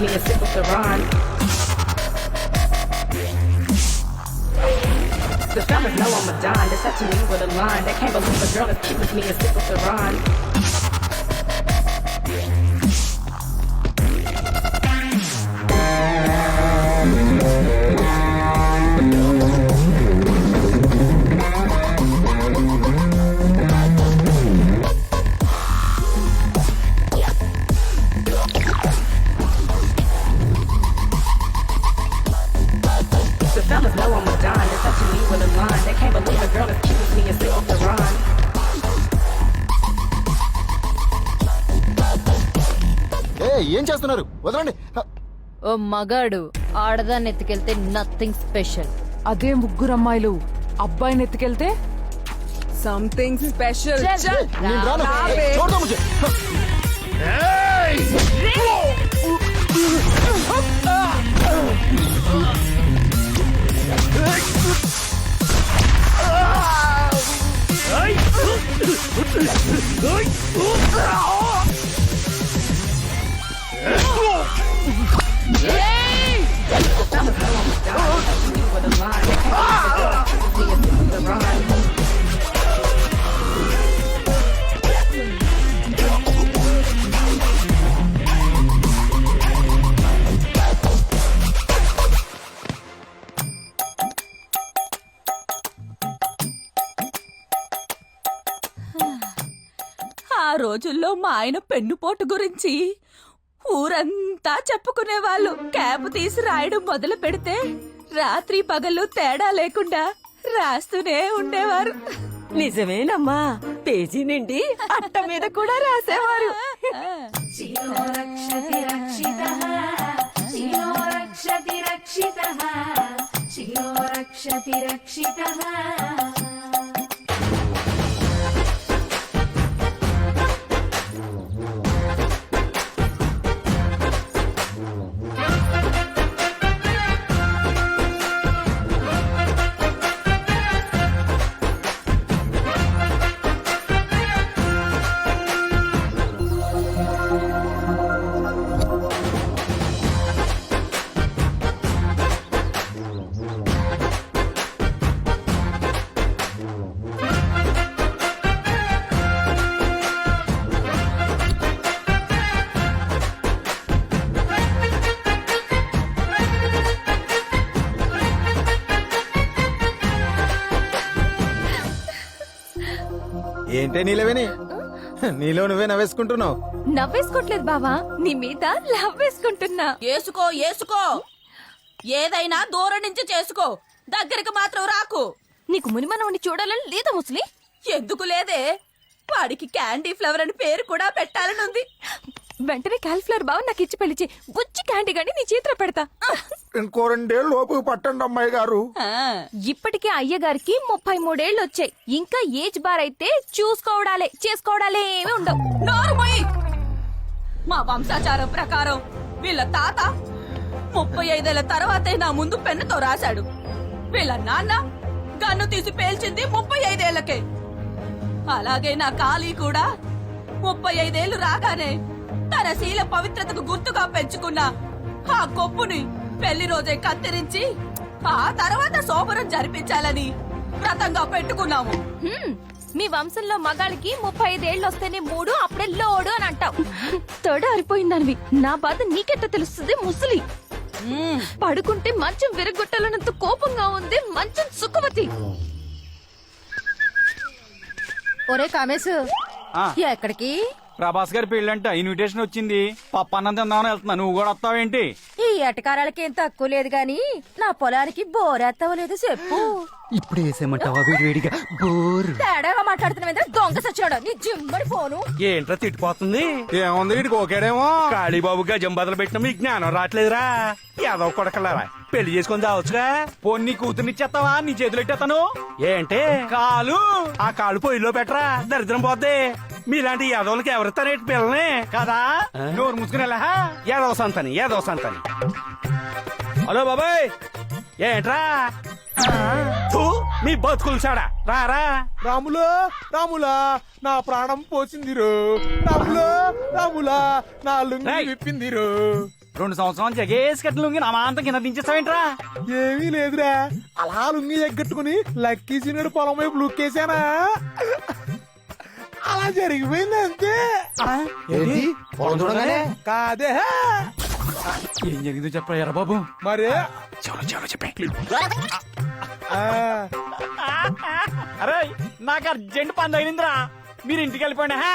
with me a sip of the Ron. The fellas know I'm a dime. They said to me with a line. They can't believe a girl is cute with me a sip of the Ron. ఏ చేస్తున్నారు? వదలండి. ఓ మగాడు ఆడదాన్ని ఎత్తుకెళ్తే nothing special అదే ముగ్గురు అమ్మాయిలు అబ్బాయిని ఎత్తుకెళ్తే something special నేను రాను. రావే. చూడదా ముझे ఆ రోజుల్లో మా ఆయన పెన్నుపోటు గురించి ఊరంతా చెప్పుకునేవాళ్ళు. క్యాప్ తీసి రాయడం మొదలు పెడితే రాత్రి పగలు తేడా లేకుండా రాస్తూనే ఉండేవారు. నిజమేనమ్మా పేజీ నిండి అట్ట మీద కూడా రాసేవారు. ఏంటే నీలవేని నీలో నువ్వే నవ్వేసుకుంటున్నావు. నవ్వేసుకోవట్లేదు బావా. నీ మీద లవ్ వేసుకుంటున్నా. ఏసుకో ఏసుకో. ఏదైనా దూరం నుంచి చేసుకో. దగ్గరికి మాత్రం రాకు. నీకు మునిమనవుని చూడాలని లేదా ముసలి? ఎందుకు లేదే? వాడికి క్యాండీ ఫ్లవర్ అని పేరు కూడా పెట్టాలనుంది వెంటనే కాలిఫ్లవర్ బావ నాకు ఇచ్చి పెళ్ళిచి బుజ్జి క్యాండీ గాని నీ చేతిలో పెడతా. ఇంకో రెండేళ్ళు లోపు పట్టండి అమ్మాయి గారు. ఇప్పటికే అయ్యగారికి ముప్పై మూడేళ్ళు వచ్చాయి. ఇంకా ఏజ్ బార్ అయితే చూసుకోవడాలే చేసుకోవడాలే ఏమి ఉండవు. నోరు మా వంశాచారం ప్రకారం వీళ్ళ తాత ముప్పై ఐదేళ్ళ తర్వాతే నా ముందు పెన్నుతో రాశాడు. వీళ్ళ నాన్న గన్ను తీసి పేల్చింది ముప్పై ఐదేళ్ళకే. అలాగే నా ఖాళీ కూడా ముప్పై ఐదేళ్ళు రాగానే తన శీల పవిత్రతకు గుర్తుగా పెంచుకున్న ఆ కొప్పుని పెళ్ళి రోజే కత్తిరించి ఆ తర్వాత సోమరం జరిపించాలని వ్రతంగా పెట్టుకున్నాము. మీ వంశంలో మగాళ్ళకి ముప్పై ఐదేళ్ళు వస్తేనే మూడు అప్పుడే లోడు అని అంటావు. తొడ అరిపోయిందనివి. నా బాధ నీకెట్ట తెలుస్తుంది ముసలి. పడుకుంటే మంచం విరగొట్టాలన్నంత కోపంగా ఉంది మంచం సుఖవతి. ఒరే కామేశ్ ఎక్కడికి? ప్రభాస్ గారి పెళ్ళంట ఇన్విటేషన్ వచ్చింది. పప్పన్నం తిందామని వెళ్తున్నా నువ్వు కూడా వస్తావేంటి? ఎటకారాలకి ఏం తక్కువ లేదు గాని నా పొలానికి బోరేస్తావో లేదు చెప్పు. ఇప్పుడు వేసేయమంటావా? వేడివేడిగా బోర్. తేడాగా మాట్లాడుతున్నా దొంగ సచ్చినాడు. నీ జిమ్మడి ఫోను. ఏంట్రా తిట్టిపోతుంది? ఏముంది వీడికి ఓకేడేమో కాళీబాబు గజం బదులు పెట్టిన మీకు జ్ఞానం రావట్లేదురా. ఏదో కొడకలారా. పెళ్ళి చేసుకొని చావచ్చుగా పొన్ని కూతురునిచ్చేస్తావా నీ చేతులు ఎట్టేస్తాను? ఏంటే? కాలు. ఆ కాలు పొయ్యిలో పెట్టరా. దరిద్రం పోద్ది. మీలాంటి యాదవులకి ఎవరిస్తారేటి పిల్లని? కదా? నోరు మూసుకునేలా? యాదవ సంతని యాదవ సంతని. హలో బాబాయ్! ఏంట్రా? థూ, మీ బతుకులు చాడా? రారా రాములా రాములా నా ప్రాణం పోసిందిరు. రాములా రాములా నా లుంగి రేయ్. విప్పిందిరు. రెండు సంవత్సరాలు జగేసి కట్టిన లుంగి నా మాంతం కింద దించేస్తావేంట్రా? ఏమీ లేదురా. అలా లుంగి ఎగ్గట్టుకుని లక్కీ సీనుడు పొలం వైపు లుక్కేసానా జరిగిపోయింది అంతే ఏంటి? పొలం చూడగానే? కాదే ఏం జరిగిందో చెప్పరా ఎరా బాబు? మరి? చెవులో చెవులో చెప్పే. అరే నాకు అర్జెంట్ పని తగిలిందిరా మీరు ఇంటికి వెళ్ళిపోండి హా?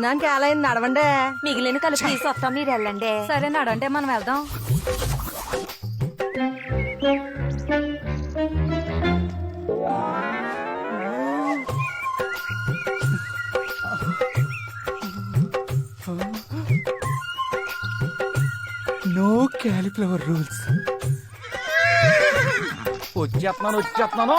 భోజనానికి ఎలా అయింది నడవండి. మిగిలిన కలిపి తీసుకొస్తాం మీరు వెళ్ళండి. సరే నడంటే మనం వెళ్దాం. No cauliflower rules. వచ్చేస్తున్నాను వచ్చేస్తున్నాను.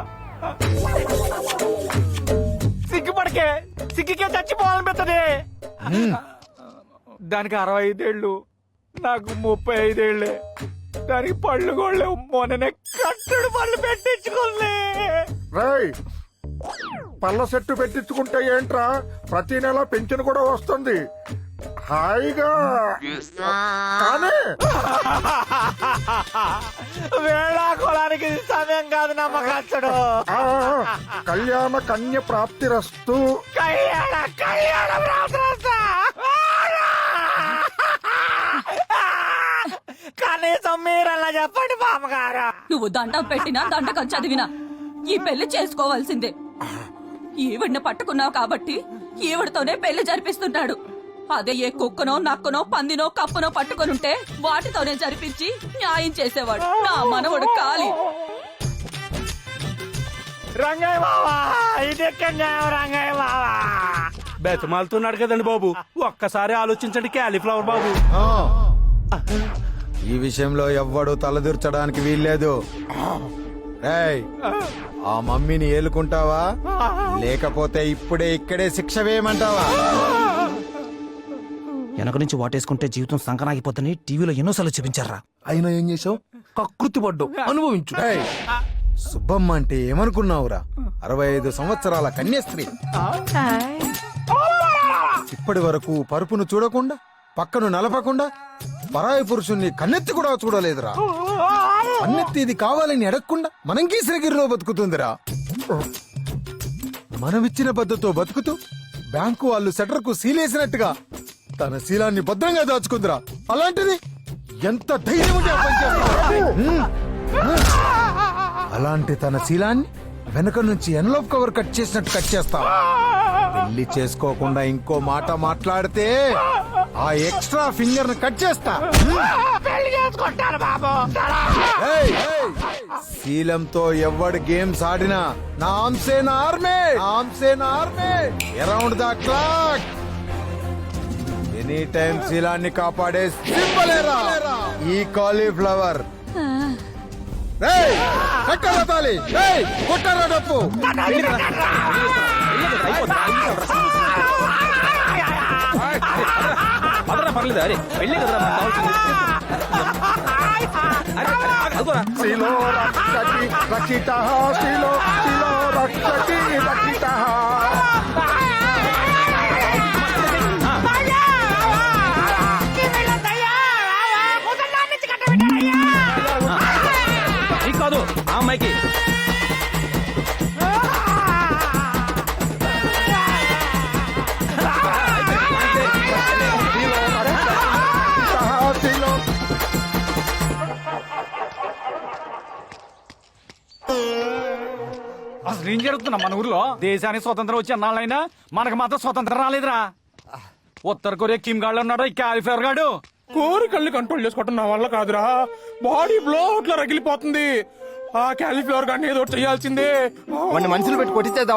దానికి అరవై ఐదేళ్ళు నాకు ముప్పై ఐదేళ్ళే దానికి పళ్ళు గోళ్ళు మొన్ననే కట్టడు పళ్ళు పెట్టించుకోలే రై పళ్ళ సెట్టు పెట్టించుకుంటే ఏంట్రా? ప్రతి నెల పెన్షన్ కూడా వస్తుంది. హాయిగా. కానీ వేళా కులానికి సమయం కాదు నమ్మకచ్చడు కళ్యాణ కన్య ప్రాప్తి రస్తు కళ్యాణ కళ్యాణ కనీసం మీరన్నా చెప్పండి బామ్మగారు. నువ్వు దండం పెట్టినా దండకం చదివినా ఈ పెళ్ళి చేసుకోవాల్సిందే. ఈవిడ్ని పట్టుకున్నావు కాబట్టి ఈవిడతోనే పెళ్ళి జరిపిస్తున్నాడు. అదే ఏ కుక్కనో నక్కనో పందినో కప్పనో పట్టుకొనుంటే వాటితోనే జరిపించి న్యాయం చేసేవాడు. నా మనవడు కాలి. రంగయ్య బావా ఇది న్యాయం రంగయ్య బావా? బెతమాలుతున్నాడు కదండి బాబు. ఒక్కసారి ఆలోచించండి క్యాలీఫ్లవర్ బాబు. ఆ. ఈ విషయంలో ఎవ్వడు తలదూర్చడానికి వీల్లేదు. రేయ్, ఆ మమ్మీని ఏలుకుంటావా? లేకపోతే ఇప్పుడే ఇక్కడే శిక్ష వేయమంటావా? వెనక నుంచి వాటేసుకుంటే జీవితం సంకనాగిపోతుంది టీవీలో ఎన్నోసార్లు చూపించారా? అయినా ఏం చేసావు కకృతి పడ్డావు. అనుభవించు. సుబ్బమ్మ అంటే ఏమనుకున్నావురా? అరవై ఐదు సంవత్సరాల కన్యాస్త్రీ. ఇప్పటి వరకు పరుపును చూడకుండా పక్కను నలపకుండా పరాయి పురుషుణ్ణి కన్నెత్తి కూడా చూడలేదురా. కన్నెత్తి ఇది కావాలని అడగకుండా మనం గీసిరగిరిలో బతుకుతుందిరా. మనమిచ్చిన పద్ధతితో బతుకుతూ బ్యాంకు వాళ్ళు సెటర్కు సీలేసినట్టుగా తన శీలాన్ని భద్రంగా దాచుకుందిరా. అలాంటిది ఎంత ధైర్యం ఉంటే అలాంటి తన శీలాన్ని వెనక నుంచి ఎన్లోప్ కవర్ కట్ చేసినట్టు కట్ చేస్తావా? పెళ్ళి చేసుకోకుండా ఇంకో మాట మాట్లాడితే ఆ ఎక్స్ట్రా ఫింగర్ని కట్ చేస్తా. శీలంతో ఎవడు గేమ్స్ ఆడినా నా ఆమ్సే నా ఆర్మే. నా ఆమ్సే నా army. Around the clock any time శీలాన్ని కాపాడే సింబల్ ఈ కాలీఫ్లవర్. కొట్టారా. డప్పు పర్లేదు అరే వెళ్ళే కదరా శిలో రక్షిత శిలో శిలో రక్షతి. రక్షిత అసలు ఏం జరుగుతున్నా? మన ఊర్లో దేశానికి స్వతంత్రం వచ్చి అన్నాళ్ళైనా మనకు మాత్రం స్వతంత్రం రాలేదురా. ఉత్తర కొరియా కిమ్ గాడు ఉన్నాడు ఈ కాలిఫ్లవర్ గాడు. కోరికల్ని కంట్రోల్ చేసుకోవటం నా వల్ల కాదురా. బాడీ బ్లో అట్లా రగిలిపోతుంది. ఆ క్యాలిఫ్లవర్ గాని ఏదో ఒకటి చేయాల్సిందే. వాడిని మనుషులు పెట్టి కొట్టించేద్దాం